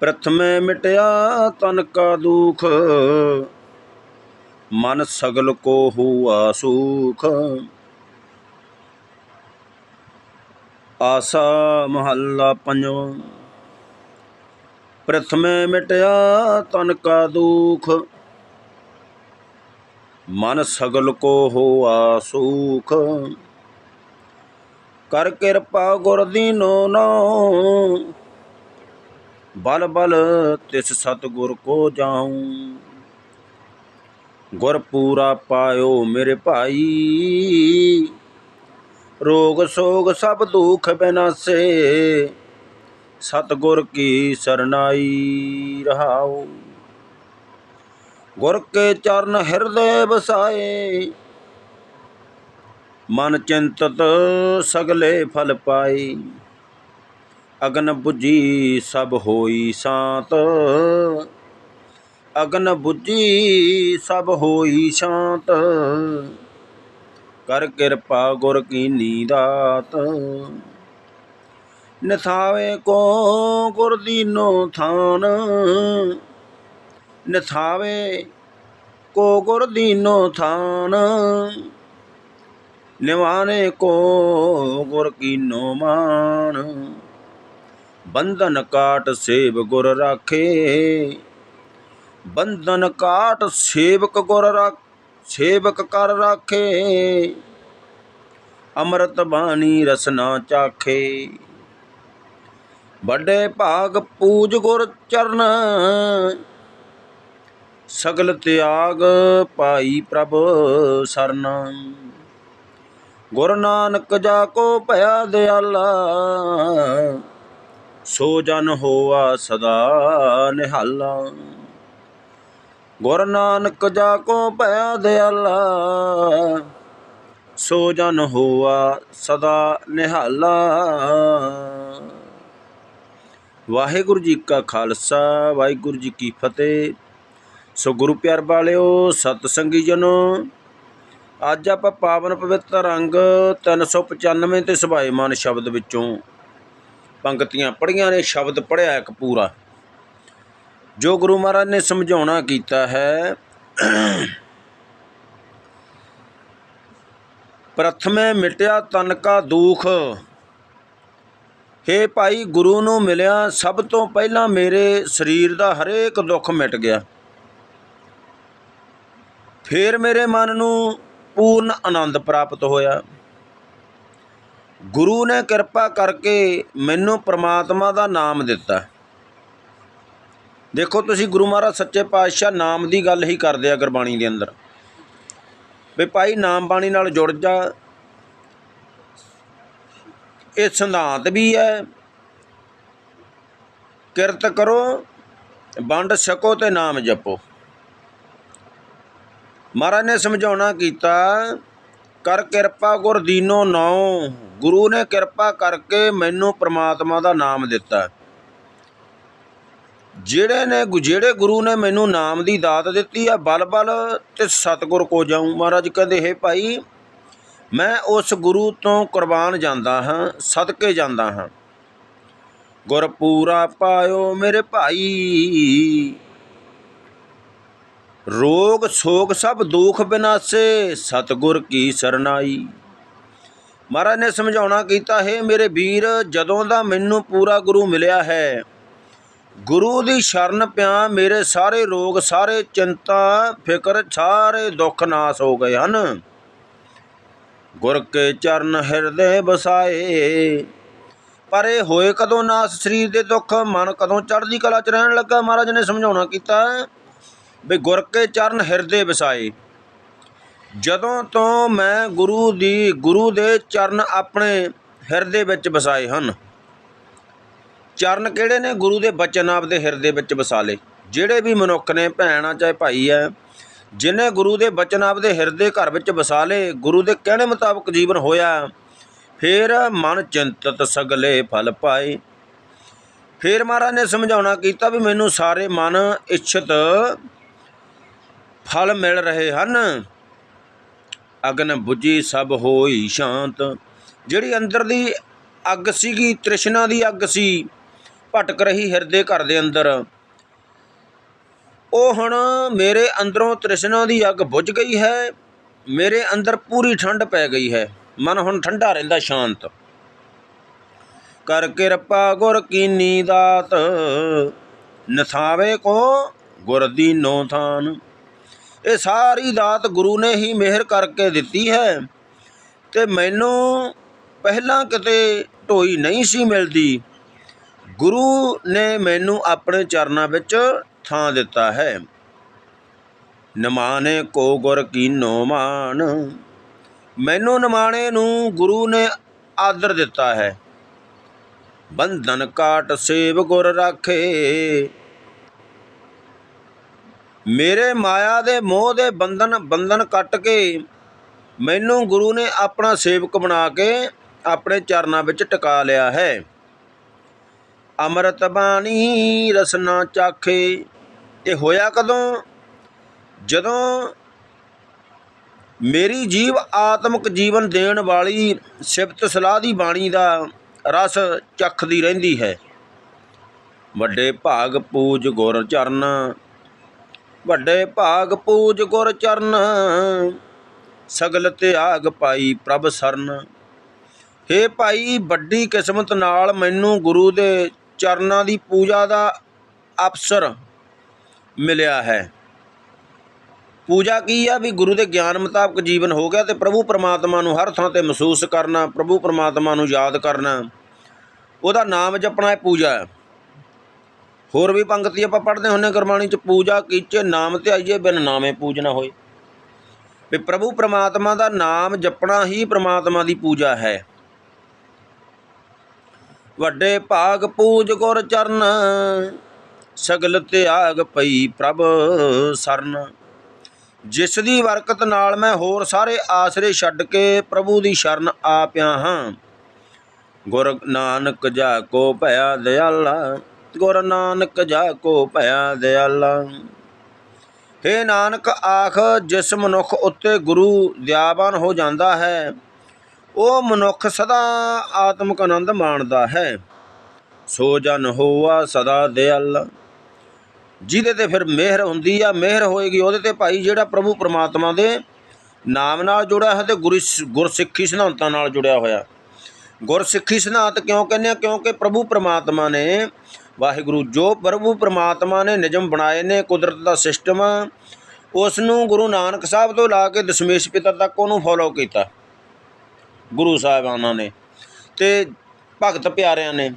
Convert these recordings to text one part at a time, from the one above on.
ਪ੍ਰਥਮੇ ਮਿਟਿਆ ਤਨ ਕਾ ਦੁਖ, ਮਨ ਸਗਲ ਕੋ ਹੁਆ ਸੁਖ। ਆਸਾ ਮਹੱਲਾ ਪੰਜਵਾਂ, ਪ੍ਰਥਮੇ ਮਿਟਿਆ ਤਨ ਕਾ ਦੁਖ, ਮਨ ਸਗਲ ਕੋ ਹੋਆ ਸੁਖ। ਕਰ ਕਿਰਪਾ ਗੁਰ ਦੀਨੋ ਨੋ ਬਲ ਬਲ ਤਿਸ ਸਤਗੁਰ ਕੋ ਜਾਉ ਗੁਰ ਪੂਰਾ ਪਾਇਓ ਮੇਰੇ ਭਾਈ। ਰੋਗ ਸੋਗ ਸਭ ਦੁਖ ਬਿਨਾਸੇ। ਸਤਗੁਰ ਕੀ ਸਰਨਾਈ ਰਹਾਉ। ਗੁਰ ਕੇ ਚਰਨ ਹਿਰਦੇ ਵਸਾਏ। ਮਨ ਚਿੰਤਤ ਸਗਲੇ ਫਲ ਪਾਈ ਅਗਨ 부ਜੀ ਸਭ ਹੋਈ ਸ਼ਾਂਤ। ਅਗਨ 부ਜੀ ਸਭ ਹੋਈ ਸ਼ਾਂਤ। ਕਰ ਕਿਰਪਾ ਗੁਰ ਕੀ ਦਾਤ ਨਥਾਵੇ ਕੋ ਗੁਰ ਦੀਨੋ ਥਾਨ। ਨਥਾਵੇ ਕੋ ਗੁਰ ਦੀਨੋ ਥਾਨ। ਨਿਵਾਨੇ ਕੋ ਗੁਰ ਕੀਨੋ ਮਾਨ। ਬੰਧਨ ਕਾਟ ਸੇਵ ਗੁਰ ਰਾਖੇ। ਬੰਧਨ ਕਾਟ ਸੇਵਕ ਗੁਰ ਰਾਖ ਸੇਵਕ ਕਰ ਰਾਖੇ। ਅੰਮ੍ਰਿਤ ਬਾਣੀ ਰਸਨਾ ਚਾਖੇ। ਵੱਡੇ ਭਾਗ ਪੂਜ ਗੁਰ ਚਰਨ। ਸਗਲ ਤਿਆਗ ਪਾਈ ਪ੍ਰਭ ਸਰਨਾ। ਗੁਰੂ ਨਾਨਕ ਜਾ ਕੋ ਭਇਆ ਦਿਆਲਾ। ਸੋ ਜਨ ਹੋਆ ਸਦਾ ਨਿਹਾਲਾ। ਗੁਰ ਨਾਨਕ ਜਾ ਕੋ ਭਇਆ ਦਿਆਲਾ। ਸੋ ਜਨ ਹੋਆ ਸਦਾ ਨਿਹਾਲਾ। ਵਾਹਿਗੁਰੂ ਜੀ ਕਾ ਖਾਲਸਾ, ਵਾਹਿਗੁਰੂ ਜੀ ਕੀ ਫਤਿਹ। ਸੋ ਗੁਰੂ ਪਿਆਰ ਵਾਲਿਓ ਸਤ ਸੰਗੀ ਜਨੋ, ਅੱਜ ਆਪਾਂ ਪਾਵਨ ਪਵਿੱਤਰ ਅੰਗ 395 ਤੇ ਸੁਭਾਏਮਾਨ ਸ਼ਬਦ ਵਿੱਚੋਂ ਪੰਕਤੀਆਂ ਪੜ੍ਹੀਆਂ ਨੇ, ਸ਼ਬਦ ਪੜ੍ਹਿਆ ਇੱਕ ਪੂਰਾ। ਜੋ ਗੁਰੂ ਮਹਾਰਾਜ ਨੇ ਸਮਝਾਉਣਾ ਕੀਤਾ ਹੈ, ਪ੍ਰਥਮੇ ਮਿਟਿਆ ਤਨ ਕਾ ਦੁਖ। ਹੇ ਭਾਈ, ਗੁਰੂ ਨੂੰ ਮਿਲਿਆ ਸਭ ਤੋਂ ਪਹਿਲਾਂ ਮੇਰੇ ਸਰੀਰ ਦਾ ਹਰੇਕ ਦੁੱਖ ਮਿਟ ਗਿਆ। ਫਿਰ ਮੇਰੇ ਮਨ ਨੂੰ ਪੂਰਨ ਆਨੰਦ ਪ੍ਰਾਪਤ ਹੋਇਆ। ਗੁਰੂ ਨੇ ਕਿਰਪਾ ਕਰਕੇ ਮੈਨੂੰ ਪ੍ਰਮਾਤਮਾ ਦਾ ਨਾਮ ਦਿੱਤਾ। ਦੇਖੋ ਤੁਸੀਂ ਗੁਰੂ ਮਹਾਰਾਜ ਸੱਚੇ ਪਾਤਸ਼ਾਹ ਨਾਮ ਦੀ ਗੱਲ ਹੀ ਕਰਦੇ ਆ ਗੁਰਬਾਣੀ ਦੇ ਅੰਦਰ। ਵੀ ਭਾਈ ਨਾਮ ਬਾਣੀ ਨਾਲ ਜੁੜ ਜਾ। ਇਹ ਸਿਧਾਂਤ ਵੀ ਹੈ। ਕਿਰਤ ਕਰੋ, ਵੰਡ ਸਕੋ ਤੇ ਨਾਮ ਜਪੋ। ਮਹਾਰਾਜ ਨੇ ਸਮਝਾਉਣਾ ਕੀਤਾ ਕਰ ਕਿਰਪਾ ਗੁਰ ਦੀਨੋ ਨਾਉ। ਗੁਰੂ ਨੇ ਕਿਰਪਾ ਕਰਕੇ ਮੈਨੂੰ ਪ੍ਰਮਾਤਮਾ ਦਾ ਨਾਮ ਦਿੱਤਾ। ਜਿਹੜੇ ਨੇ ਜਿਹੜੇ ਗੁਰੂ ਨੇ ਮੈਨੂੰ ਨਾਮ ਦੀ ਦਾਤ ਦਿੱਤੀ ਆ, ਬਲ ਬਲ ਤੇ ਸਤਗੁਰ ਕੋ ਜਾਉ ਮਹਾਰਾਜ ਕਹਿੰਦੇ, ਹੈ ਭਾਈ, ਮੈਂ ਉਸ ਗੁਰੂ ਤੋਂ ਕੁਰਬਾਨ ਜਾਂਦਾ ਹਾਂ, ਸਦਕੇ ਜਾਂਦਾ ਹਾਂ। ਗੁਰ ਪੂਰਾ ਪਾਇਓ ਮੇਰੇ ਭਾਈ। ਰੋਗ ਸੋਗ ਸਭ ਦੁਖ ਬਿਨਾਸੇ, ਸਤਗੁਰ ਕੀ ਸਰਨਾਈ। ਮਹਾਰਾਜ ਨੇ ਸਮਝਾਉਣਾ ਕੀਤਾ, ਹੈ ਮੇਰੇ ਵੀਰ, ਜਦੋਂ ਦਾ ਮੈਨੂੰ ਪੂਰਾ ਗੁਰੂ ਮਿਲਿਆ ਹੈ, ਗੁਰੂ ਦੀ ਸ਼ਰਨ ਪਿਆ, ਮੇਰੇ ਸਾਰੇ ਰੋਗ, ਸਾਰੇ ਚਿੰਤਾ, ਫਿਕਰ, ਸਾਰੇ ਦੁੱਖ ਨਾਸ ਹੋ ਗਏ ਹਨ। ਗੁਰ ਕੇ ਚਰਨ ਹਿਰਦੇ ਬਸਾਏ ਪਰ ਇਹ ਹੋਏ ਕਦੋਂ ਨਾਸ, ਸਰੀਰ ਦੇ ਦੁੱਖ, ਮਨ ਕਦੋਂ ਚੜ੍ਹਦੀ ਕਲਾ ਚ ਰਹਿਣ ਲੱਗਾ? ਮਹਾਰਾਜ ਨੇ ਸਮਝਾਉਣਾ ਕੀਤਾ ਵੀ ਗੁਰ ਕੇ ਚਰਨ ਹਿਰਦੇ ਵਸਾਏ। ਜਦੋਂ ਤੋਂ ਮੈਂ ਗੁਰੂ ਦੀ, ਗੁਰੂ ਦੇ ਚਰਨ ਆਪਣੇ ਹਿਰਦੇ ਵਿੱਚ ਵਸਾਏ ਹਨ। ਚਰਨ ਕਿਹੜੇ ਨੇ? ਗੁਰੂ ਦੇ ਬਚਨ ਆਪਦੇ ਹਿਰਦੇ ਵਿੱਚ ਵਸਾ ਲਏ। ਜਿਹੜੇ ਵੀ ਮਨੁੱਖ ਨੇ, ਭੈਣਾ ਚਾਹੇ ਭਾਈ ਹੈ ਜਿਨੇ ਗੁਰੂ ਦੇ ਬਚਨ ਆਪਦੇ ਹਿਰਦੇ ਘਰ ਵਿੱਚ ਵਸਾ ਲਏ, ਗੁਰੂ ਦੇ ਕਹਿਣੇ ਮੁਤਾਬਕ ਜੀਵਨ ਹੋਇਆ, ਫਿਰ ਮਨ ਚਿੰਤਤ ਸਗਲੇ ਫਲ ਪਾਏ। ਫਿਰ ਮਹਾਰਾਜ ਨੇ ਸਮਝਾਉਣਾ ਕੀਤਾ ਵੀ ਮੈਨੂੰ ਸਾਰੇ ਮਨ ਇੱਛਤ ਫਲ ਮਿਲ ਰਹੇ ਹਨ। ਅਗਨ 부ਜੀ ਸਭ ਹੋਈ ਸ਼ਾਂਤ। ਜਿਹੜੀ ਅੰਦਰ ਦੀ ਅੱਗ ਸੀਗੀ, ਤ੍ਰਿਸ਼ਨਾ ਦੀ ਅੱਗ ਸੀ, ਭਟਕ ਰਹੀ ਹਿਰਦੇ ਘਰ ਦੇ ਅੰਦਰ। ਉਹ ਹੁਣ ਮੇਰੇ ਅੰਦਰੋਂ ਤ੍ਰਿਸ਼ਨਾ ਦੀ ਅੱਗ ਬੁਝ ਗਈ ਹੈ। ਮੇਰੇ ਅੰਦਰ ਪੂਰੀ ਠੰਡ ਪੈ ਗਈ ਹੈ। ਮਨ ਹੁਣ ਠੰਡਾ ਰਹਿੰਦਾ ਸ਼ਾਂਤ। ਕਰ ਕਿਰਪਾ ਗੁਰ ਕੀਨੀ ਦਾਤ ਨਥਾਵੇ ਕੋ ਗੁਰ ਦੀਨੋ ਥਾਨ। ਇਹ ਸਾਰੀ ਦਾਤ ਗੁਰੂ ਨੇ ਹੀ ਮਿਹਰ ਕਰਕੇ ਦਿੱਤੀ ਹੈ। ਤੇ ਮੈਨੂੰ ਪਹਿਲਾਂ ਕਿਤੇ ਢੋਈ ਨਹੀਂ ਸੀ ਮਿਲਦੀ। ਗੁਰੂ ਨੇ ਮੈਨੂੰ ਆਪਣੇ ਚਰਨਾਂ ਵਿੱਚ ਥਾਂ ਦਿੱਤਾ ਹੈ। ਨਮਾਨੇ ਕੋ ਗੁਰ ਕੀਨੋ ਮਾਨ। ਮੈਨੂੰ ਨਮਾਣੇ ਨੂੰ ਗੁਰੂ ਨੇ ਆਦਰ ਦਿੱਤਾ ਹੈ। ਬੰਧਨ ਕਾਟ ਸੇਵ ਗੁਰ ਰਾਖੇ। ਮੇਰੇ ਮਾਇਆ ਦੇ ਮੋਹ ਦੇ ਬੰਧਨ ਬੰਧਨ ਕੱਟ ਕੇ ਮੈਨੂੰ ਗੁਰੂ ਨੇ ਆਪਣਾ ਸੇਵਕ ਬਣਾ ਕੇ ਆਪਣੇ ਚਰਨਾਂ ਵਿੱਚ ਟਿਕਾ ਲਿਆ ਹੈ। ਅੰਮ੍ਰਿਤ ਬਾਣੀ ਰਸਨਾ ਚਾਖੇ, ਇਹ ਹੋਇਆ ਕਦੋਂ? ਜਦੋਂ ਮੇਰੀ ਜੀਵ ਆਤਮਿਕ ਜੀਵਨ ਦੇਣ ਵਾਲੀ ਸਿਫਤ ਸਲਾਹ ਦੀ ਬਾਣੀ ਦਾ ਰਸ ਚੱਖਦੀ ਰਹਿੰਦੀ ਹੈ। ਵੱਡੇ ਭਾਗ ਪੂਜ ਗੁਰ ਚਰਨ ਵੱਡੇ ਭਾਗ ਪੂਜ ਗੁਰ ਚਰਨ, ਸਗਲ ਤਿਆਗ ਪਾਈ ਪ੍ਰਭ ਸਰਨ। ਹੇ ਭਾਈ, ਵੱਡੀ ਕਿਸਮਤ ਨਾਲ ਮੈਨੂੰ ਗੁਰੂ ਦੇ ਚਰਨਾਂ ਦੀ ਪੂਜਾ ਦਾ ਅਵਸਰ ਮਿਲਿਆ ਹੈ। ਪੂਜਾ ਕੀ ਆ? ਵੀ ਗੁਰੂ ਦੇ ਗਿਆਨ ਮੁਤਾਬਕ ਜੀਵਨ ਹੋ ਗਿਆ ਤੇ ਪ੍ਰਭੂ ਪਰਮਾਤਮਾ ਨੂੰ ਹਰ ਥਾਂ ਤੇ ਮਹਿਸੂਸ ਕਰਨਾ, ਪ੍ਰਭੂ ਪਰਮਾਤਮਾ ਨੂੰ ਯਾਦ ਕਰਨਾ। ਉਹਦਾ ਨਾਮ ਜਪਣਾ ਹੈ ਪੂਜਾ ਹੈ। ਹੋਰ ਵੀ ਪੰਕਤੀ ਆਪਾਂ ਪੜ੍ਹਦੇ ਹੁੰਨੇ ਗੁਰਬਾਣੀ ਚ ਪੂਜਾ ਕੀਚੇ, ਨਾਮ ਧਿਆਈਏ ਬਿਨ ਨਾਮੇ ਪੂਜਨਾ ਹੋਏ। ਵੀ ਪ੍ਰਭੂ ਪ੍ਰਮਾਤਮਾ ਦਾ ਨਾਮ ਜਪਣਾ ਹੀ ਪਰਮਾਤਮਾ ਦੀ ਪੂਜਾ ਹੈ। ਵੱਡੇ ਭਾਗ ਪੂਜ ਗੁਰ ਚਰਨ, ਸਗਲ ਤਿਆਗ ਪਈ ਪ੍ਰਭ ਸਰਨ। ਜਿਸ ਦੀ ਵਰਕਤ ਨਾਲ ਮੈਂ ਹੋਰ ਸਾਰੇ ਆਸਰੇ ਛੱਡ ਕੇ ਪ੍ਰਭੂ ਦੀ ਸ਼ਰਨ ਆ ਪਿਆ ਹਾਂ। ਗੁਰ ਨਾਨਕ ਜਾ ਕੋ ਭਇਆ ਦਿਆਲਾ ਗੁਰ ਨਾਨਕ ਜਾ ਕੋ ਭਇਆ ਦਿਆਲਾ। ਹੇ ਨਾਨਕ, ਆਖ, ਜਿਸ ਮਨੁੱਖ ਉੱਤੇ ਗੁਰੂ ਦਿਆਵਾਨ ਹੋ ਜਾਂਦਾ ਹੈ, ਉਹ ਮਨੁੱਖ ਸਦਾ ਆਤਮਿਕ ਆਨੰਦ ਮਾਣਦਾ ਹੈ। ਸੋ ਜਨ ਹੋਆ ਸਦਾ ਦਿਆਲਾ। ਜਿਹਦੇ ਤੇ ਫਿਰ ਮਿਹਰ ਹੁੰਦੀ ਆ, ਮਿਹਰ ਹੋਏਗੀ, ਉਹਦੇ ਤੇ ਭਾਈ ਜਿਹੜਾ ਪ੍ਰਭੂ ਪ੍ਰਮਾਤਮਾ ਦੇ ਨਾਮ ਨਾਲ ਜੁੜਿਆ ਹੈ ਤੇ ਗੁਰੂ ਗੁਰਸਿੱਖੀ ਸਿਧਾਂਤਾਂ ਨਾਲ ਜੁੜਿਆ ਹੋਇਆ। ਗੁਰਸਿੱਖੀ ਸਿਧਾਂਤ ਕਿਉਂ ਕਹਿੰਦੇ ਆ? ਕਿਉਂਕਿ ਪ੍ਰਭੂ ਪ੍ਰਮਾਤਮਾ ਨੇ ਵਾਹਿਗੁਰੂ, ਜੋ ਪ੍ਰਭੂ ਪ੍ਰਮਾਤਮਾ ਨੇ ਨਿਯਮ ਬਣਾਏ ਨੇ, ਕੁਦਰਤ ਦਾ ਸਿਸਟਮ, ਉਸ ਨੂੰ ਗੁਰੂ ਨਾਨਕ ਸਾਹਿਬ ਤੋਂ ਲਾ ਕੇ ਦਸ਼ਮੇਸ਼ ਪਿਤਾ ਤੱਕ ਉਹਨੂੰ ਫੋਲੋ ਕੀਤਾ। ਗੁਰੂ ਸਾਹਿਬਾਨਾਂ ਨੇ। ਤੇ ਭਗਤ ਪਿਆਰਿਆਂ ਨੇ।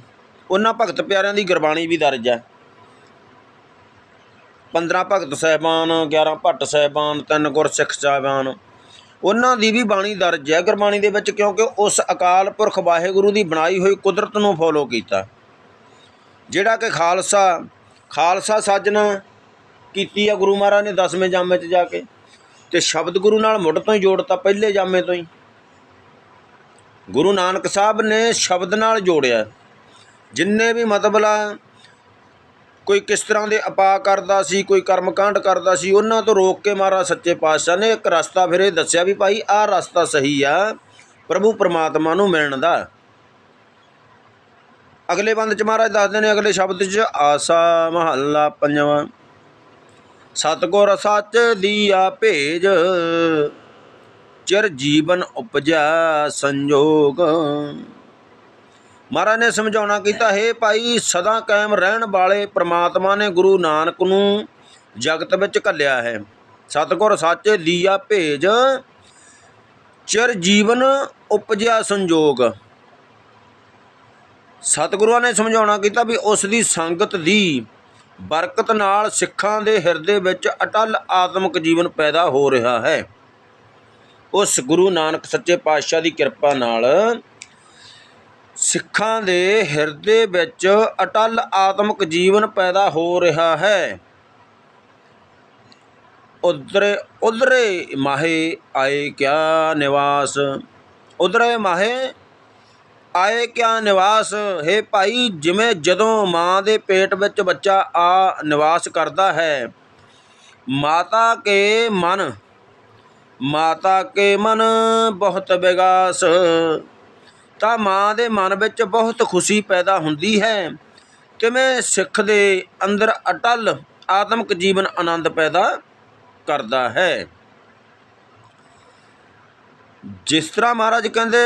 ਉਹਨਾਂ ਭਗਤ ਪਿਆਰਿਆਂ ਦੀ ਗੁਰਬਾਣੀ ਵੀ ਦਰਜ ਹੈ। 15 ਭਗਤ ਸਾਹਿਬਾਨ 11 ਭੱਟ ਸਾਹਿਬਾਨ, ਤਿੰਨ ਗੁਰਸਿੱਖ ਸਾਹਿਬਾਨ। ਉਹਨਾਂ ਦੀ ਵੀ ਬਾਣੀ ਦਰਜ ਹੈ ਗੁਰਬਾਣੀ ਦੇ ਵਿੱਚ, ਕਿਉਂਕਿ ਉਸ ਅਕਾਲ ਪੁਰਖ ਵਾਹਿਗੁਰੂ ਦੀ ਬਣਾਈ ਹੋਈ ਕੁਦਰਤ ਨੂੰ ਫੋਲੋ ਕੀਤਾ। ਜਿਹੜਾ ਕਿ ਖਾਲਸਾ ਖਾਲਸਾ ਸਾਜਣਾ ਕੀਤੀ ਆ ਗੁਰੂ ਮਹਾਰਾਜ ਨੇ 10ਵੇਂ ਜਾਮੇ 'ਚ ਜਾ ਕੇ ਤੇ ਸ਼ਬਦ ਗੁਰੂ ਨਾਲ ਮੁੱਢ ਤੋਂ ਹੀ ਜੋੜਤਾ, ਪਹਿਲੇ ਜਾਮੇ ਤੋਂ ਹੀ। ਗੁਰੂ ਨਾਨਕ ਸਾਹਿਬ ਨੇ ਸ਼ਬਦ ਨਾਲ ਜੋੜਿਆ। ਜਿੰਨੇ ਵੀ ਮਤਬਲਾ ਕੋਈ ਕਿਸ ਤਰ੍ਹਾਂ ਦੇ ਆਪਾ ਕਰਦਾ ਸੀ, ਕੋਈ ਕਰਮਕਾਂਡ ਕਰਦਾ ਸੀ, ਉਹਨਾਂ ਤੋਂ ਰੋਕ ਕੇ ਮਹਾਰਾਜ ਸੱਚੇ ਪਾਤਸ਼ਾਹ ਨੇ ਇੱਕ ਰਸਤਾ ਫਿਰ ਇਹ ਦੱਸਿਆ ਵੀ ਭਾਈ, ਆਹ ਰਸਤਾ ਸਹੀ ਆ, ਪ੍ਰਭੂ ਪਰਮਾਤਮਾ ਨੂੰ ਮਿਲਣ ਦਾ। ਅਗਲੇ ਬੰਦ ਚ ਮਹਾਰਾਜ ਦੱਸਦੇ ਨੇ, ਅਗਲੇ ਸ਼ਬਦ ਚ ਆਸਾ ਮਹੱਲਾ ਪੰਜਵਾਂ। ਸਤਗੁਰ ਸੱਚ ਦੀਆ ਭੇਜ, ਚਿਰ ਜੀਵਨ ਉਪਜਾ ਸੰਜੋਗ। ਮਹਾਰਾਜ ਨੇ ਸਮਝਾਉਣਾ ਕੀਤਾ, ਹੈ ਭਾਈ, ਸਦਾ ਕਾਇਮ ਰਹਿਣ ਵਾਲੇ ਪ੍ਰਮਾਤਮਾ ਨੇ ਗੁਰੂ ਨਾਨਕ ਨੂੰ ਜਗਤ ਵਿੱਚ ਘੱਲਿਆ ਹੈ। ਸਤਗੁਰ ਸੱਚ ਦੀਆ ਭੇਜ, ਚਿਰ ਜੀਵਨ ਉਪਜਿਆ ਸੰਜੋਗ। ਸਤਿਗੁਰੂਆਂ ਨੇ ਸਮਝਾਉਣਾ ਕੀਤਾ ਵੀ ਉਸ ਦੀ ਸੰਗਤ ਦੀ ਬਰਕਤ ਨਾਲ ਸਿੱਖਾਂ ਦੇ ਹਿਰਦੇ ਵਿੱਚ ਅਟਲ ਆਤਮਿਕ ਜੀਵਨ ਪੈਦਾ ਹੋ ਰਿਹਾ ਹੈ। ਉਸ ਗੁਰੂ ਨਾਨਕ ਸੱਚੇ ਪਾਤਸ਼ਾਹ ਦੀ ਕਿਰਪਾ ਨਾਲ ਸਿੱਖਾਂ ਦੇ ਹਿਰਦੇ ਵਿੱਚ ਅਟਲ ਆਤਮਿਕ ਜੀਵਨ ਪੈਦਾ ਹੋ ਰਿਹਾ ਹੈ। ਉਧਰੇ ਉਧਰੇ ਮਾਹੇ ਆਏ ਕਿਆ ਨਿਵਾਸ, ਉਧਰੇ ਮਾਹੇ ਆਏ ਕਿਆ ਨਿਵਾਸ? ਹੈ ਭਾਈ, ਜਿਵੇਂ ਜਦੋਂ ਮਾਂ ਦੇ ਪੇਟ ਵਿੱਚ ਬੱਚਾ ਆ ਨਿਵਾਸ ਕਰਦਾ ਹੈ। ਮਾਤਾ ਕੇ ਮਨ, ਮਾਤਾ ਕੇ ਮਨ ਬਹੁਤ ਵਿਗਾਸ ਤਾਂ ਮਾਂ ਦੇ ਮਨ ਵਿੱਚ ਬਹੁਤ ਖੁਸ਼ੀ ਪੈਦਾ ਹੁੰਦੀ ਹੈ। ਤਿਵੇਂ ਸਿੱਖ ਦੇ ਅੰਦਰ ਅਟਲ ਆਤਮਿਕ ਜੀਵਨ ਆਨੰਦ ਪੈਦਾ ਕਰਦਾ ਹੈ। ਜਿਸ ਤਰ੍ਹਾਂ ਮਹਾਰਾਜ ਕਹਿੰਦੇ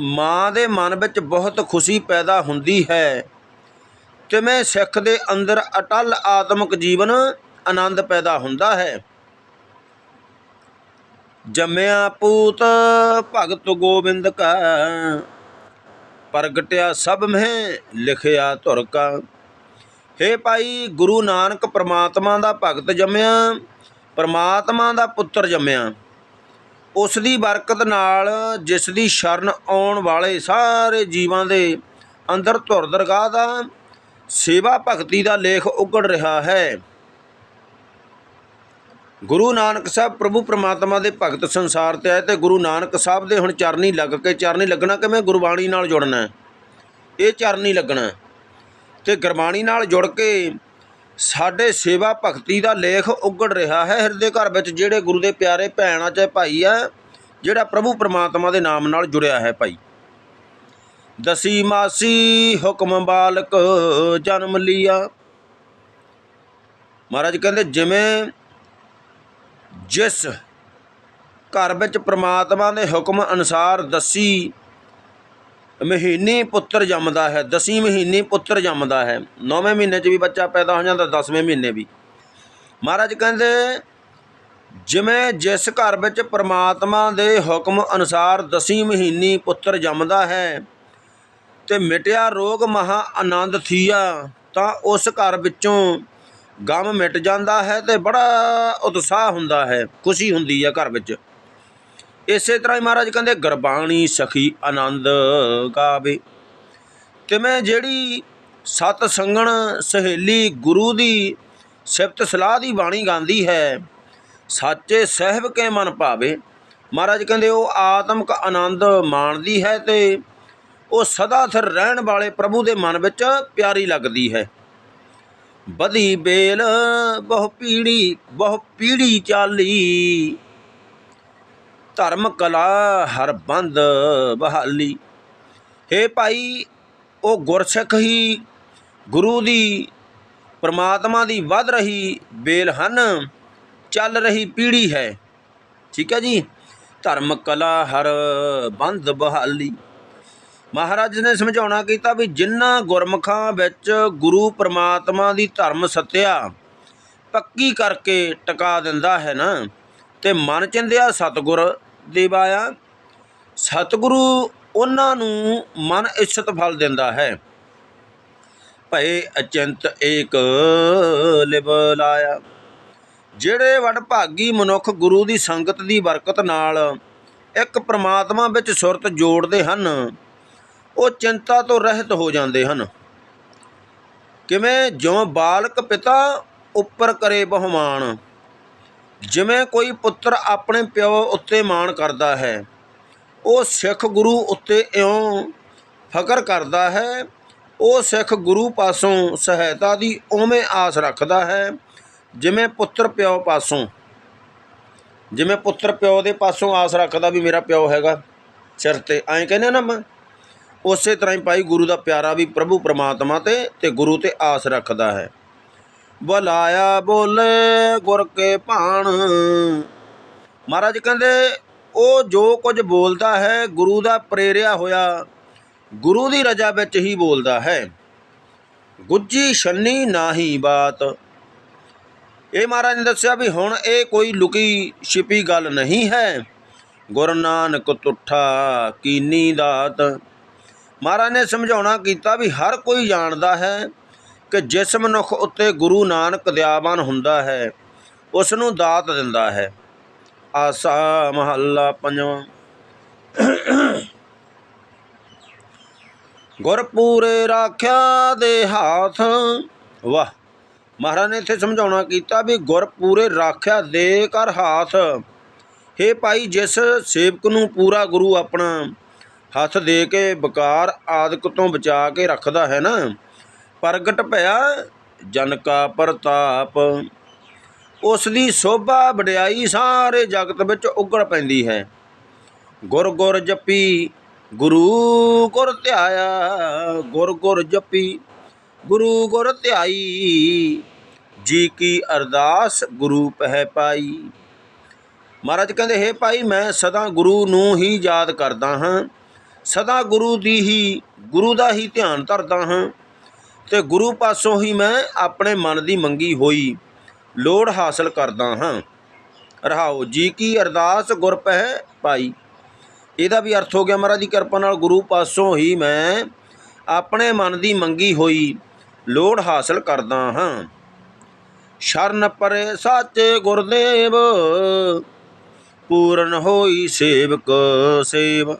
ਮਾਂ ਦੇ ਮਨ ਵਿੱਚ ਬਹੁਤ ਖੁਸ਼ੀ ਪੈਦਾ ਹੁੰਦੀ ਹੈ ਤਿਵੇਂ ਸਿੱਖ ਦੇ ਅੰਦਰ ਅਟਲ ਆਤਮਿਕ ਜੀਵਨ ਆਨੰਦ ਪੈਦਾ ਹੁੰਦਾ ਹੈ। ਜੰਮਿਆ ਪੂਤ ਭਗਤ ਗੋਬਿੰਦ ਕਾ, ਪ੍ਰਗਟਿਆ ਸਭ ਮਹਿ ਲਿਖਿਆ ਧੁਰ ਕਾ। ਹੇ ਭਾਈ, ਗੁਰੂ ਨਾਨਕ ਪ੍ਰਮਾਤਮਾ ਦਾ ਭਗਤ ਜੰਮਿਆ, ਪ੍ਰਮਾਤਮਾ ਦਾ ਪੁੱਤਰ ਜੰਮਿਆ। ਉਸ ਦੀ ਬਰਕਤ ਨਾਲ ਜਿਸ ਦੀ ਸ਼ਰਨ ਆਉਣ ਵਾਲੇ ਸਾਰੇ ਜੀਵਾਂ ਦੇ ਅੰਦਰ ਧੁਰ ਦਰਗਾਹ ਦਾ ਸੇਵਾ ਭਗਤੀ ਦਾ ਲੇਖ ਉਗੜ ਰਿਹਾ ਹੈ ਗੁਰੂ ਨਾਨਕ ਸਾਹਿਬ ਪ੍ਰਭੂ ਪ੍ਰਮਾਤਮਾ ਦੇ ਭਗਤ ਸੰਸਾਰ ਤੇ ਆਏ ਤੇ ਗੁਰੂ ਨਾਨਕ ਸਾਹਿਬ ਦੇ ਹੁਣ ਚਰਨੀ ਲੱਗ ਕੇ ਚਰਨੀ ਲੱਗਣਾ ਕਿਵੇਂ ਗੁਰਬਾਣੀ ਨਾਲ ਜੁੜਨਾ ਹੈ। ਇਹ ਚਰਨੀ ਲੱਗਣਾ ਹੈ। ਤੇ ਗੁਰਬਾਣੀ ਨਾਲ ਜੁੜ ਕੇ ਸਾਡੇ ਸੇਵਾ ਭਗਤੀ ਦਾ ਲੇਖ ਉਗੜ ਰਿਹਾ ਹੈ। ਹਿਰਦੇ ਘਰ ਵਿੱਚ ਜਿਹੜੇ ਗੁਰੂ ਦੇ ਪਿਆਰੇ ਭੈਣਾਂ ਚਾਹੇ ਭਾਈ ਆ, ਜਿਹੜਾ ਪ੍ਰਭੂ ਪਰਮਾਤਮਾ ਦੇ ਨਾਮ ਨਾਲ ਜੁੜਿਆ ਹੈ ਭਾਈ। ਦਸੀ ਮਾਸੀ ਹੁਕਮ ਬਾਲਕ ਜਨਮ ਲਿਆ। ਮਹਾਰਾਜ ਕਹਿੰਦੇ, ਜਿਵੇਂ ਜਿਸ ਘਰ ਵਿੱਚ ਪ੍ਰਮਾਤਮਾ ਦੇ ਹੁਕਮ ਅਨੁਸਾਰ ਦਸੀ ਮਹੀਨੇ ਪੁੱਤਰ ਜੰਮਦਾ ਹੈ ਦਸੀ ਮਹੀਨੇ ਪੁੱਤਰ ਜੰਮਦਾ ਹੈ। ਨੌਵੇਂ ਮਹੀਨੇ 'ਚ ਵੀ ਬੱਚਾ ਪੈਦਾ ਹੋ ਜਾਂਦਾ, ਦਸਵੇਂ ਮਹੀਨੇ ਵੀ। ਮਹਾਰਾਜ ਕਹਿੰਦੇ, ਜਿਵੇਂ ਜਿਸ ਘਰ ਵਿੱਚ ਪ੍ਰਮਾਤਮਾ ਦੇ ਹੁਕਮ ਅਨੁਸਾਰ ਦਸੀ ਮਹੀਨੇ ਪੁੱਤਰ ਜੰਮਦਾ ਹੈ ਤੇ ਮਿਟਿਆ ਰੋਗ ਮਹਾ ਆਨੰਦ ਥੀਆ, ਤਾਂ ਉਸ ਘਰ ਵਿੱਚੋਂ ਗਮ ਮਿਟ ਜਾਂਦਾ ਹੈ ਤੇ ਬੜਾ ਉਤਸ਼ਾਹ ਹੁੰਦਾ ਹੈ, ਖੁਸ਼ੀ ਹੁੰਦੀ ਹੈ ਘਰ ਵਿੱਚ। ਇਸੇ ਤਰ੍ਹਾਂ ਹੀ ਮਹਾਰਾਜ ਕਹਿੰਦੇ, ਗੁਰਬਾਣੀ ਸਖੀ ਆਨੰਦ ਗਾਵੇ। ਤੇ ਮੈਂ ਜਿਹੜੀ ਸਤ ਸੰਗਣ ਸਹੇਲੀ ਗੁਰੂ ਦੀ ਸਿਫਤ ਸਲਾਹ ਦੀ ਬਾਣੀ ਗਾਉਂਦੀ ਹੈ, ਸਾਚੇ ਸਹਿਬ ਕੇ ਮਨ ਭਾਵੇ। ਮਹਾਰਾਜ ਕਹਿੰਦੇ, ਉਹ ਆਤਮਿਕ ਆਨੰਦ ਮਾਣਦੀ ਹੈ ਤੇ ਉਹ ਸਦਾ ਸਿਰ ਰਹਿਣ ਵਾਲੇ ਪ੍ਰਭੂ ਦੇ ਮਨ ਵਿੱਚ ਪਿਆਰੀ ਲੱਗਦੀ ਹੈ। ਬਧੀ ਬੇਲ ਬਹੁ ਪੀੜੀ ਬਹੁ ਪੀੜੀ ਚਾਲੀ ਧਰਮ ਕਲਾ ਹਰ ਬੰਦ ਬਹਾਲੀ। ਹੇ ਭਾਈ, ਉਹ ਗੁਰਸਿੱਖ ਹੀ ਗੁਰੂ ਦੀ, ਪਰਮਾਤਮਾ ਦੀ ਵੱਧ ਰਹੀ ਬੇਲ ਹਨ, ਚੱਲ ਰਹੀ ਪੀੜੀ ਹੈ। ਠੀਕ ਹੈ ਜੀ? ਧਰਮ ਕਲਾ ਹਰ ਬੰਦ ਬਹਾਲੀ। ਮਹਾਰਾਜ ਨੇ ਸਮਝਾਉਣਾ ਕੀਤਾ ਵੀ ਜਿਨ੍ਹਾਂ ਗੁਰਮੁਖਾਂ ਵਿੱਚ ਗੁਰੂ ਪਰਮਾਤਮਾ ਦੀ ਧਰਮ ਸਤਿਆ ਪੱਕੀ ਕਰਕੇ ਟਿਕਾ ਦਿੰਦਾ ਹੈ ਨਾ, ਤੇ ਮਨ ਚਿੰਦਿਆ ਸਤਗੁਰ ਦੇਵਾਇਆ ਸਤਿਗੁਰੂ ਉਹਨਾਂ ਨੂੰ ਮਨ ਇੱਛਤ ਫਲ ਦਿੰਦਾ ਹੈ। ਭਏ ਅਚੰਤ ਏਕ ਲਿਵ ਲਾਇਆ। ਜਿਹੜੇ ਵਡ ਭਾਗੀ ਮਨੁੱਖ ਗੁਰੂ ਦੀ ਸੰਗਤ ਦੀ ਬਰਕਤ ਨਾਲ ਇੱਕ ਪ੍ਰਮਾਤਮਾ ਵਿੱਚ ਸੁਰਤ ਜੋੜਦੇ ਹਨ, ਉਹ ਚਿੰਤਾ ਤੋਂ ਰਹਿਤ ਹੋ ਜਾਂਦੇ ਹਨ। ਕਿਵੇਂ ਜਿਉਂ ਬਾਲਕ ਪਿਤਾ ਉੱਪਰ ਕਰੇ ਬਹੁਮਾਨ ਜਿਵੇਂ ਕੋਈ ਪੁੱਤਰ ਆਪਣੇ ਪਿਓ ਉੱਤੇ ਮਾਣ ਕਰਦਾ ਹੈ, ਉਹ ਸਿੱਖ ਗੁਰੂ ਉੱਤੇ ਇਉਂ ਫਕਰ ਕਰਦਾ ਹੈ, ਉਹ ਸਿੱਖ ਗੁਰੂ ਪਾਸੋਂ ਸਹਾਇਤਾ ਦੀ ਉਵੇਂ ਆਸ ਰੱਖਦਾ ਹੈ, ਜਿਵੇਂ ਪੁੱਤਰ ਪਿਓ ਪਾਸੋਂ। ਜਿਵੇਂ ਪੁੱਤਰ ਪਿਓ ਦੇ ਪਾਸੋਂ ਆਸ ਰੱਖਦਾ ਵੀ ਮੇਰਾ ਪਿਓ ਹੈਗਾ ਸਿਰ ਤੇ, ਐਂ ਕਹਿੰਦੇ ਨਾ ਮੈਂ ਉਸੇ ਤਰ੍ਹਾਂ ਹੀ ਭਾਈ ਗੁਰੂ ਦਾ ਪਿਆਰਾ ਵੀ ਪ੍ਰਭੂ ਪ੍ਰਮਾਤਮਾ ਤੇ ਤੇ ਗੁਰੂ ਤੇ ਆਸ ਰੱਖਦਾ ਹੈ। ਬੁਲਾਇਆ ਬੋਲੇ ਗੁਰ ਕੇ ਭਾਣ। ਮਹਾਰਾਜ ਕਹਿੰਦੇ, ਉਹ ਜੋ ਕੁਝ ਬੋਲਦਾ ਹੈ ਗੁਰੂ ਦਾ ਪ੍ਰੇਰਿਆ ਹੋਇਆ, ਗੁਰੂ ਦੀ ਰਜਾ ਵਿੱਚ ਹੀ ਬੋਲਦਾ ਹੈ। ਗੁੱਜੀ ਛੰਨੀ ਨਾਹੀ ਬਾਤ। ਇਹ ਮਹਾਰਾਜ ਨੇ ਦੱਸਿਆ ਵੀ ਹੁਣ ਇਹ ਕੋਈ ਲੁਕੀ ਛਿਪੀ ਗੱਲ ਨਹੀਂ ਹੈ। ਗੁਰੂ ਨਾਨਕ ਤੁਠਾ ਕੀਨੀ ਦਾਤ। ਮਹਾਰਾਜ ਨੇ ਸਮਝਾਉਣਾ ਕੀਤਾ ਵੀ ਹਰ ਕੋਈ ਜਾਣਦਾ ਹੈ ਕਿ ਜਿਸ ਮਨੁੱਖ ਉੱਤੇ ਗੁਰੂ ਨਾਨਕ ਦਿਆਵਾਨ ਹੁੰਦਾ ਹੈ ਉਸ ਨੂੰ ਦਾਤ ਦਿੰਦਾ ਹੈ। ਆਸਾ ਮਹੱਲਾ ਪੰਜਵਾਂ। ਗੁਰਪੂਰੇ ਰਾਖਿਆ ਦੇ ਹਾਥ। ਵਾਹ, ਮਹਾਰਾਜ ਨੇ ਇੱਥੇ ਸਮਝਾਉਣਾ ਕੀਤਾ ਵੀ ਗੁਰਪੂਰੇ ਰਾਖਿਆ ਦੇ ਕਰ ਹਾਥ। ਹੇ ਭਾਈ, ਜਿਸ ਸੇਵਕ ਨੂੰ ਪੂਰਾ ਗੁਰੂ ਆਪਣਾ ਹੱਥ ਦੇ ਕੇ ਬਕਾਰ ਆਦਿਕ ਤੋਂ ਬਚਾ ਕੇ ਰੱਖਦਾ ਹੈ ਨਾ ਪ੍ਰਗਟ ਭਇਆ ਜਨ ਕਾ ਪ੍ਰਤਾਪ। ਉਸ ਦੀ ਸੋਭਾ ਵਡਿਆਈ ਸਾਰੇ ਜਗਤ ਵਿੱਚ ਉਗੜ ਪੈਂਦੀ ਹੈ। ਗੁਰ ਗੁਰ ਜਪੀ ਗੁਰੂ ਗੁਰ ਧਿਆਇਆ, ਗੁਰ ਗੁਰ ਜਪੀ ਗੁਰੂ ਗੁਰ ਧਿਆਈ। ਜੀ ਕੀ ਅਰਦਾਸ ਗੁਰੂ ਪਹਿ ਪਾਈ। ਮਹਾਰਾਜ ਕਹਿੰਦੇ, ਹੈ ਭਾਈ, ਮੈਂ ਸਦਾ ਗੁਰੂ ਨੂੰ ਹੀ ਯਾਦ ਕਰਦਾ ਹਾਂ। ਸਦਾ ਗੁਰੂ ਦੀ ਹੀ, ਗੁਰੂ ਦਾ ਹੀ ਧਿਆਨ ਧਰਦਾ ਹਾਂ। ਤੇ ਗੁਰੂ ਪਾਸੋਂ ਹੀ ਮੈਂ ਆਪਣੇ ਮਨ ਦੀ ਮੰਗੀ ਹੋਈ ਲੋੜ ਹਾਸਲ ਕਰਦਾ ਹਾਂ। ਰਹਾਓ, ਜੀ ਕੀ ਅਰਦਾਸ ਗੁਰ ਪਹਿ ਪਾਈ। ਇਹਦਾ ਵੀ ਅਰਥ ਹੋ ਗਿਆ ਮਹਾਰਾਜ ਦੀ ਕਿਰਪਾ ਨਾਲ ਗੁਰੂ ਪਾਸੋਂ ਹੀ ਮੈਂ ਆਪਣੇ ਮਨ ਦੀ ਮੰਗੀ ਹੋਈ ਲੋੜ ਹਾਸਲ ਕਰਦਾ ਹਾਂ। ਸ਼ਰਨ ਪਰੇ ਸਾਚੇ ਗੁਰਦੇਵ, ਪੂਰਨ ਹੋਈ ਸੇਵਕ ਸੇਵ।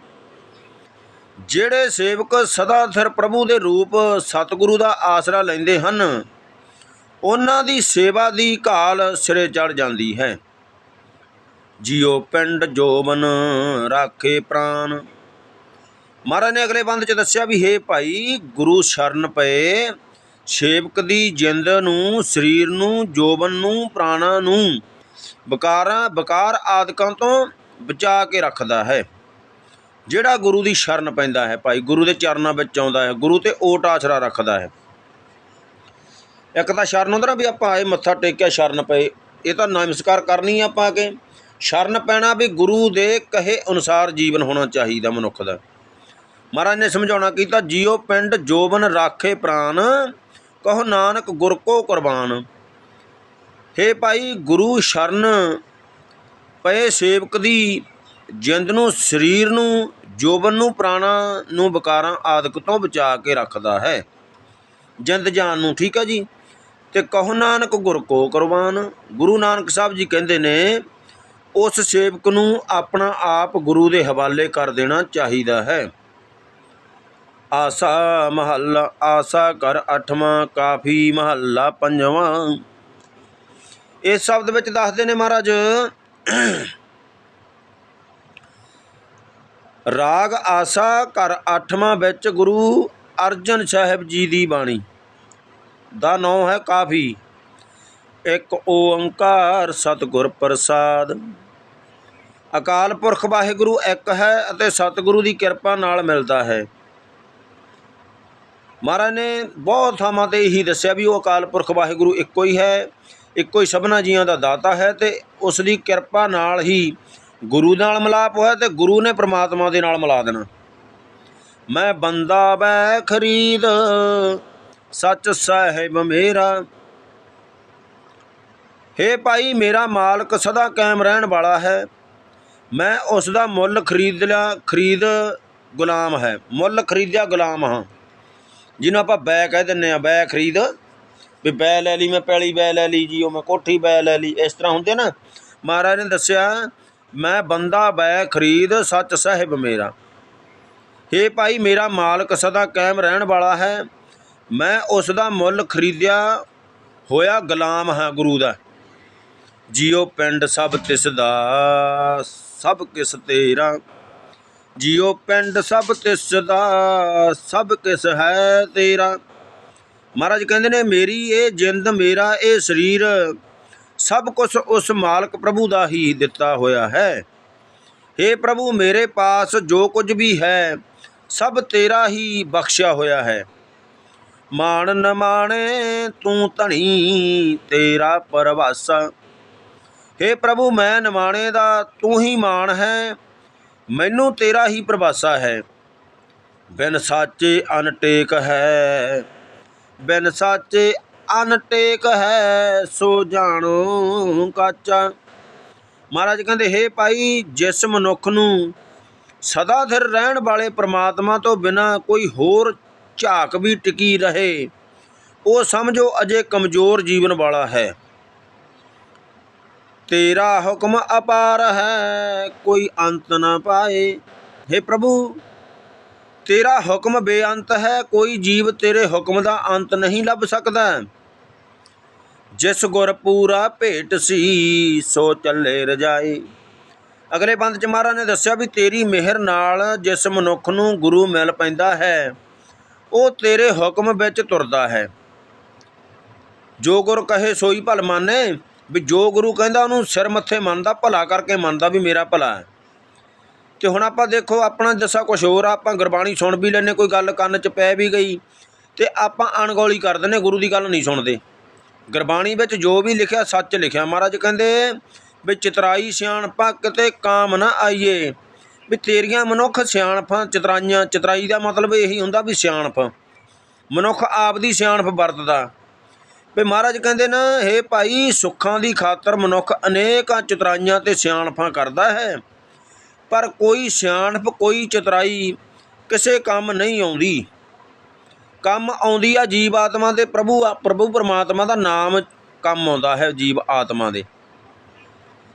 ਜਿਹੜੇ ਸੇਵਕ ਸਦਾ ਸਿਰ ਪ੍ਰਭੂ ਦੇ ਰੂਪ ਸਤਿਗੁਰੂ ਦਾ ਆਸਰਾ ਲੈਂਦੇ ਹਨ, ਉਹਨਾਂ ਦੀ ਸੇਵਾ ਦੀ ਘਾਲ ਸਿਰੇ ਚੜ ਜਾਂਦੀ ਹੈ। ਜਿਉ ਪਿੰਡ ਜੋਬਨ ਰਾਖੇ ਪ੍ਰਾਨ। ਮਹਾਰਾਜ ਨੇ ਅਗਲੇ ਬੰਦ ਚ ਦੱਸਿਆ ਵੀ, ਹੇ ਭਾਈ, ਗੁਰੂ ਸ਼ਰਨ ਪਏ। ਸੇਵਕ ਦੀ ਜਿੰਦ ਨੂੰ, ਸਰੀਰ ਨੂੰ, ਜੋਬਨ ਨੂੰ, ਪ੍ਰਾਣਾ ਨੂੰ ਬਕਾਰਾਂ, ਬਕਾਰ ਆਦਿਕਾਂ ਤੋਂ ਬਚਾ ਕੇ ਰੱਖਦਾ ਹੈ। ਜਿਹੜਾ ਗੁਰੂ ਦੀ ਸ਼ਰਨ ਪੈਂਦਾ ਹੈ ਭਾਈ, ਗੁਰੂ ਦੇ ਚਰਨਾਂ ਵਿੱਚ ਆਉਂਦਾ ਹੈ, ਗੁਰੂ ਤੇ ਓਟ ਆਸਰਾ ਰੱਖਦਾ ਹੈ। ਇੱਕ ਤਾਂ ਸ਼ਰਨ ਹੁੰਦਾ ਨਾ ਵੀ ਆਪਾਂ ਆਏ ਮੱਥਾ ਟੇਕਿਆ ਸ਼ਰਨ ਪਏ, ਇਹ ਤਾਂ ਨਮਸਕਾਰ ਕਰਨੀ ਆ ਆਪਾਂ ਕੇ। ਸ਼ਰਨ ਪੈਣਾ ਵੀ ਗੁਰੂ ਦੇ ਕਹੇ ਅਨੁਸਾਰ ਜੀਵਨ ਹੋਣਾ ਚਾਹੀਦਾ ਮਨੁੱਖ ਦਾ। ਮਹਾਰਾਜ ਨੇ ਸਮਝਾਉਣਾ ਕੀਤਾ, ਜੀਓ ਪਿੰਡ ਜੋਬਨ ਰਾਖੇ ਪ੍ਰਾਨ, ਕਹੋ ਨਾਨਕ ਗੁਰ ਕੋ ਕੁਰਬਾਨ। ਹੇ ਭਾਈ, ਗੁਰੂ ਸ਼ਰਨ ਪਏ ਸੇਵਕ ਦੀ ਜਿੰਦ ਨੂੰ, ਸਰੀਰ ਨੂੰ, ਜੋਬਨ ਨੂੰ, ਪ੍ਰਾਣਾ ਨੂੰ, ਵਿਕਾਰਾਂ, ਆਦਿਕ ਤੋਂ ਬਚਾ ਕੇ ਰੱਖਦਾ ਹੈ। ਜਿੰਦ ਜਾਨ ਨੂੰ, ਠੀਕ ਹੈ ਜੀ? ਤੇ ਕਹੋ ਨਾਨਕ ਗੁਰ ਕੋ ਕੁਰਬਾਨ। ਗੁਰੂ ਨਾਨਕ ਸਾਹਿਬ ਜੀ ਕਹਿੰਦੇ ਨੇ, ਉਸ ਸੇਵਕ ਨੂੰ ਆਪਣਾ ਆਪ ਗੁਰੂ ਦੇ ਹਵਾਲੇ ਕਰ ਦੇਣਾ ਚਾਹੀਦਾ ਹੈ। ਆਸਾ ਮਹੱਲਾ, ਆਸਾ ਕਰ ਅਠਵਾਂ, ਕਾਫੀ ਮਹੱਲਾ ਪੰਜਵਾਂ। ਇਸ ਸ਼ਬਦ ਵਿੱਚ ਦੱਸਦੇ ਨੇ ਮਹਾਰਾਜ ਰਾਗ ਆਸਾ ਘਰ ਅੱਠਵਾਂ ਵਿੱਚ ਗੁਰੂ ਅਰਜਨ ਸਾਹਿਬ ਜੀ ਦੀ ਬਾਣੀ। ਦਾ ਨਾਮ ਹੈ ਕਾਫੀ। ਇੱਕ ਓੰਕਾਰ ਸਤਿਗੁਰ ਪ੍ਰਸਾਦ। ਅਕਾਲ ਪੁਰਖ ਵਾਹਿਗੁਰੂ ਇੱਕ ਹੈ ਅਤੇ ਸਤਿਗੁਰੂ ਦੀ ਕਿਰਪਾ ਨਾਲ ਮਿਲਦਾ ਹੈ। ਮਹਾਰਾਜ ਨੇ ਬਹੁਤ ਥਾਵਾਂ ਤੇ ਇਹੀ ਦੱਸਿਆ ਵੀ ਉਹ ਅਕਾਲ ਪੁਰਖ ਵਾਹਿਗੁਰੂ ਇੱਕੋ ਹੀ ਹੈ, ਇੱਕੋ ਹੀ ਸਭਨਾ ਜੀਆਂ ਦਾ ਦਾਤਾ ਹੈ ਤੇ ਉਸ ਦੀ ਕਿਰਪਾ ਨਾਲ ਹੀ ਗੁਰੂ ਨਾਲ ਮਿਲਾਪ ਹੋਇਆ ਤੇ ਗੁਰੂ ਨੇ ਪ੍ਰਮਾਤਮਾ ਦੇ ਨਾਲ ਮਿਲਾ ਦੇਣਾ। ਮੈਂ ਬੰਦਾ ਬੈ ਖਰੀਦ, ਸੱਚ ਸਾਹਿਬ ਮੇਰਾ। ਹੇ ਭਾਈ, ਮੇਰਾ ਮਾਲਕ ਸਦਾ ਕਾਇਮ ਰਹਿਣ ਵਾਲਾ ਹੈ। ਮੈਂ ਉਸ ਦਾ ਮੁੱਲ ਖਰੀਦ ਲਿਆ, ਖਰੀਦ ਗੁਲਾਮ ਹੈ। ਮੁੱਲ ਖਰੀਦਿਆ ਗੁਲਾਮ ਹਾਂ। ਜਿਹਨੂੰ ਆਪਾਂ ਬੈ ਕਹਿ ਦਿੰਨੇ ਆ ਬੈ ਖਰੀਦ। ਵੀ ਬੈ ਲੈ ਲਈ, ਮੈਂ ਪੈਲੀ ਬੈ ਲੈ ਲਈ ਜੀ, ਉਹ ਮੈਂ ਕੋਠੀ ਬੈ ਲੈ ਲਈ। ਇਸ ਤਰ੍ਹਾਂ ਹੁੰਦੇ ਨਾ। ਮਹਾਰਾਜ ਨੇ ਦੱਸਿਆ ਮੈਂ ਬੰਦਾ ਬੈ ਖਰੀਦ, ਸੱਚ ਸਾਹਿਬ ਮੇਰਾ। ਹੇ ਭਾਈ, ਮੇਰਾ ਮਾਲਕ ਸਦਾ ਕਾਇਮ ਰਹਿਣ ਵਾਲਾ ਹੈ। ਮੈਂ ਉਸ ਦਾ ਮੁੱਲ ਖਰੀਦਿਆ ਹੋਇਆ ਗੁਲਾਮ ਹਾਂ ਗੁਰੂ ਦਾ। ਜਿਉ ਪਿੰਡ ਸਭ ਤਿਸ ਦਾ, ਸਭ ਕਿਸ ਤੇਰਾ। ਜਿਉ ਪਿੰਡ ਸਭ ਤਿਸ ਦਾ, ਸਭ ਕਿਸ ਹੈ ਤੇਰਾ। ਮਹਾਰਾਜ ਕਹਿੰਦੇ ਨੇ, ਮੇਰੀ ਇਹ ਜਿੰਦ, ਮੇਰਾ ਇਹ ਸਰੀਰ ਸਭ ਕੁਝ ਉਸ ਮਾਲਕ ਪ੍ਰਭੂ ਦਾ ਹੀ ਦਿੱਤਾ ਹੋਇਆ ਹੈ। हे ਪ੍ਰਭੂ, ਮੇਰੇ ਪਾਸ ਜੋ ਕੁਝ ਵੀ ਹੈ, ਸਭ ਤੇਰਾ ਹੀ ਬਖਸ਼ਿਆ ਹੋਇਆ ਹੈ। ਮਾਣ ਨ ਮਾਣੇ ਤੂੰ ਧਣੀ, ਤੇਰਾ ਪਰਵਾਸਾ। हे ਪ੍ਰਭੂ, ਮੈਂ ਨਿਮਾਣੇ ਦਾ ਤੂੰ ਹੀ ਮਾਣ ਹੈ, ਮੈਨੂੰ ਤੇਰਾ ਹੀ ਪ੍ਰਵਾਸਾ ਹੈ। ਬਿਨ ਸਾਚੇ ਅਨਟੇਕ ਹੈ, ਬਿਨ ਸਾਚੇ ਅਨਟੇਕ ਹੈ, ਸੋ ਜਾਣੋ ਕਾਚਾ। ਮਹਾਰਾਜ ਕਹਿੰਦੇ, ਹੇ ਭਾਈ, ਜਿਸ ਮਨੁੱਖ ਨੂੰ ਸਦਾ ਸਿਰ ਰਹਿਣ ਵਾਲੇ ਪ੍ਰਮਾਤਮਾ ਤੋਂ ਬਿਨਾ ਕੋਈ ਹੋਰ ਝਾਕ ਵੀ ਟਿਕੀ ਰਹੇ, ਉਹ ਸਮਝੋ ਅਜੇ ਕਮਜ਼ੋਰ ਜੀਵਨ ਵਾਲਾ ਹੈ। ਤੇਰਾ ਹੁਕਮ ਅਪਾਰ ਹੈ, ਕੋਈ ਅੰਤ ਨਾ ਪਾਏ। हे ਪ੍ਰਭੂ, ਤੇਰਾ ਹੁਕਮ ਬੇਅੰਤ ਹੈ, ਕੋਈ ਜੀਵ ਤੇਰੇ ਹੁਕਮ ਦਾ ਅੰਤ ਨਹੀਂ ਲੱਭ ਸਕਦਾ। ਜਿਸ ਗੁਰ ਪੂਰਾ ਭੇਟ ਸੀ, ਸੋ ਚੱਲੇ ਰਜਾਈ। ਅਗਲੇ ਬੰਦ ਚ ਮਹਾਰਾਜ ਨੇ ਦੱਸਿਆ ਵੀ ਤੇਰੀ ਮਿਹਰ ਨਾਲ ਜਿਸ ਮਨੁੱਖ ਨੂੰ ਗੁਰੂ ਮਿਲ ਪੈਂਦਾ ਹੈ, ਉਹ ਤੇਰੇ ਹੁਕਮ ਵਿੱਚ ਤੁਰਦਾ ਹੈ। ਜੋ ਗੁਰ ਕਹੇ ਸੋਈ ਭਲ ਮਾਨੇ, ਵੀ ਜੋ ਗੁਰੂ ਕਹਿੰਦਾ ਉਹਨੂੰ ਸਿਰ ਮੱਥੇ ਮੰਨਦਾ, ਭਲਾ ਕਰਕੇ ਮੰਨਦਾ ਵੀ ਮੇਰਾ ਭਲਾ ਹੈ। ਤੇ ਹੁਣ ਆਪਾਂ ਦੇਖੋ, ਆਪਣਾ ਦੱਸਾ ਕੁਝ ਹੋਰ ਆ, ਆਪਾਂ ਗੁਰਬਾਣੀ ਸੁਣ ਵੀ ਲੈਨੇ ਕੋਈ ਗੱਲ ਕੰਨ 'ਚ ਪੈ ਵੀ ਗਈ, ਤੇ ਆਪਾਂ ਅਣਗੌਲੀ ਕਰ ਦਿੰਦੇ ਗੁਰੂ ਦੀ ਗੱਲ ਨਹੀਂ ਸੁਣਦੇ। ਗੁਰਬਾਣੀ ਵਿੱਚ ਜੋ ਵੀ ਲਿਖਿਆ, ਸੱਚ ਲਿਖਿਆ। ਮਹਾਰਾਜ ਕਹਿੰਦੇ, ਵੀ ਚਤਰਾਈ ਸਿਆਣਪਾ ਕਿਤੇ ਕਾਮ ਨਾ ਆਈਏ। ਵੀ ਤੇਰੀਆਂ ਮਨੁੱਖ ਸਿਆਣਪਾਂ ਚਤਰਾਈਆਂ, ਚਤਰਾਈ ਦਾ ਮਤਲਬ ਇਹੀ ਹੁੰਦਾ ਵੀ ਸਿਆਣਪ। ਮਨੁੱਖ ਆਪ ਦੀ ਸਿਆਣਪ ਵਰਤਦਾ। ਵੀ ਮਹਾਰਾਜ ਕਹਿੰਦੇ ਨਾ, ਹੇ ਭਾਈ, ਸੁੱਖਾਂ ਦੀ ਖਾਤਰ ਮਨੁੱਖ ਅਨੇਕਾਂ ਚਤਰਾਈਆਂ ਤੇ ਸਿਆਣਪਾਂ ਕਰਦਾ ਹੈ। ਪਰ ਕੋਈ ਸਿਆਣਪ, ਕੋਈ ਚਤਰਾਈ ਕਿਸੇ ਕੰਮ ਨਹੀਂ ਆਉਂਦੀ। ਕੰਮ ਆਉਂਦੀ ਆ ਜੀਵ ਆਤਮਾ ਦੇ ਪ੍ਰਭੂ ਪ੍ਰਭੂ ਪਰਮਾਤਮਾ ਦਾ ਨਾਮ ਕੰਮ ਆਉਂਦਾ ਹੈ ਜੀਵ ਆਤਮਾ ਦੇ।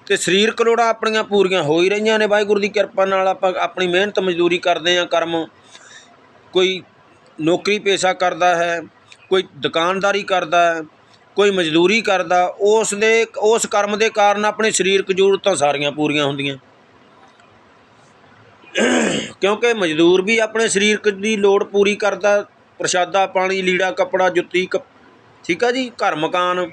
ਤੇ ਸਰੀਰਕ ਲੋੜਾਂ ਆਪਣੀਆਂ ਪੂਰੀਆਂ ਹੋ ਹੀ ਰਹੀਆਂ ਨੇ, ਵਾਹਿਗੁਰੂ ਦੀ ਕਿਰਪਾ ਨਾਲ ਆਪਾਂ ਆਪਣੀ ਮਿਹਨਤ ਮਜ਼ਦੂਰੀ ਕਰਦੇ ਆਂ ਕਰਮ। ਕੋਈ ਨੌਕਰੀ ਪੇਸ਼ਾ ਕਰਦਾ ਹੈ, ਕੋਈ ਦੁਕਾਨਦਾਰੀ ਕਰਦਾ ਹੈ, ਕੋਈ ਮਜ਼ਦੂਰੀ ਕਰਦਾ, ਉਸ ਦੇ, ਉਸ ਕਰਮ ਦੇ ਕਾਰਨ ਆਪਣੇ ਸਰੀਰਕ ਜ਼ਰੂਰਤਾਂ ਸਾਰੀਆਂ ਪੂਰੀਆਂ ਹੁੰਦੀਆਂ। ਕਿਉਂਕਿ ਮਜ਼ਦੂਰ ਵੀ ਆਪਣੇ ਸਰੀਰਕ ਦੀ ਲੋੜ ਪੂਰੀ ਕਰਦਾ ਪ੍ਰਸ਼ਾਦਾ ਪਾਣੀ ਲੀੜਾ ਕੱਪੜਾ ਜੁੱਤੀ ਕ ਠੀਕ ਆ ਜੀ? ਘਰ ਮਕਾਨ